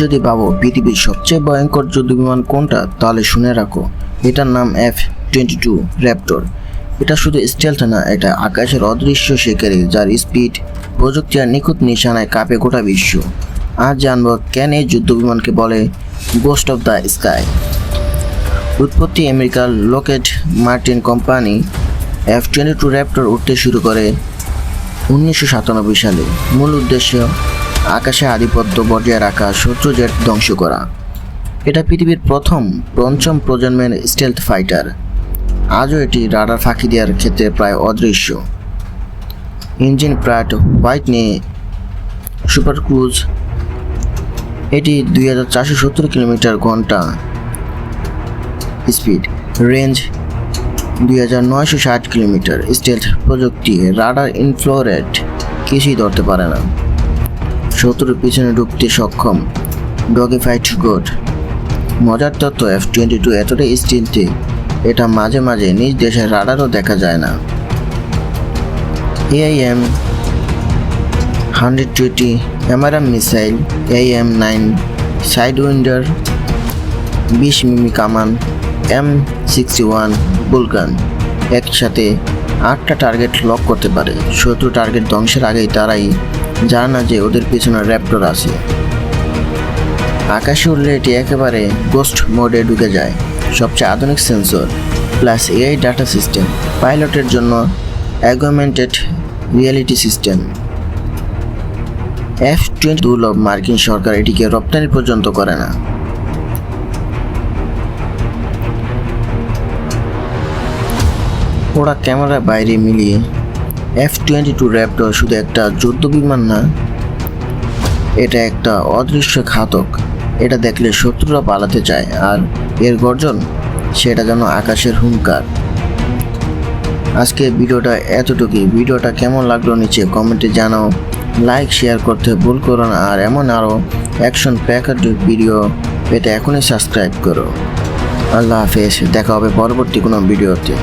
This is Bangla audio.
যদি ভাবো পৃথিবীর সবচেয়ে ভয়ঙ্কর যুদ্ধবিমান কোনটা, তাহলে শুনে রাখো। এটার নাম এফ টোয়েন্টি টু র্যাপটর এটা শুধু স্টেলথ না, এটা আকাশের অদৃশ্য শিকারী, যার স্পিড প্রযুক্তি আর নিখুঁত নিশানায় কাঁপে গোটা বিশ্ব। আজ জানব কেন এই যুদ্ধবিমানকে বলে গোস্ট অফ দ্য স্কাই উৎপত্তি আমেরিকার Lockheed Martin company F twenty two Raptor উঠতে শুরু করে উনিশশো সাতানব্বই সালে। মূল উদ্দেশ্য আকাশে আধিপত্য বজায় রাখা শত্রু জেট ধ্বংস করা। এটা পৃথিবীর প্রথম, পঞ্চম প্রজন্মের স্টেলথ ফাইটার আজও এটি রাডার ফাঁকি দেওয়ার ক্ষেত্রে প্রায় অদৃশ্য। ইঞ্জিন প্রাট হোয়াইট নিয়ে সুপার ক্রুজ। এটি দুই হাজার চারশো সত্তর কিলোমিটার ঘণ্টা স্পিড রেঞ্জ দুই হাজার নয়শো ষাট কিলোমিটার। স্টেলথ প্রযুক্তি রাডার ইনফ্লোরেট কিছুই ধরতে পারে না। শত্রুর পিছনে ঢুকতে সক্ষম। ডগি ফাইট গোড মজার তত্ত্ব এফ টোয়েন্টি টু এতটাই স্টিলতে এটা মাঝে মাঝে নিজ দেশের রাডারও দেখা যায় না। AIM hundred twenty AMRAAM missile AM nine Sidewinder বিশ মিমি কামান এম সিক্সটি ওয়ান বুলগান একসাথে আটটা টার্গেট লক করতে পারে। শত্রু টার্গেট ধ্বংসের আগেই তারাই জানে না যে ওদের পিছনে র্যাপটর আছে। আকাশে উড়লে এটি একেবারে গোস্ট মোডে ঢুকে যায়। সবচেয়ে আধুনিক sensor plus AI data system পাইলটের জন্য augmented reality system F twenty দুর্লভ মার্কিন সরকার এটিকে রপ্তানি পর্যন্ত করে না। ওরা ক্যামেরার বাইরে মিলিয়ে এফ টোয়েন্টি টু র্যাপটর শুধু একটা যুদ্ধ বিমান না, এটা একটা অদৃশ্য ঘাতক। এটা দেখলে শত্রুরা পালাতে চায়, আর এর গর্জন, সেটা যেন আকাশের হুঙ্কার। আজকে ভিডিওটা এতটুকুই। ভিডিওটা কেমন লাগল নিচে কমেন্টে জানাও। লাইক, শেয়ার করতে ভুল করো না, আর এমন আরও অ্যাকশন প্যাকেট ভিডিও পেতে এখনই সাবস্ক্রাইব করো। আল্লাহ হাফেজ, দেখা হবে পরবর্তী কোনো ভিডিওতে।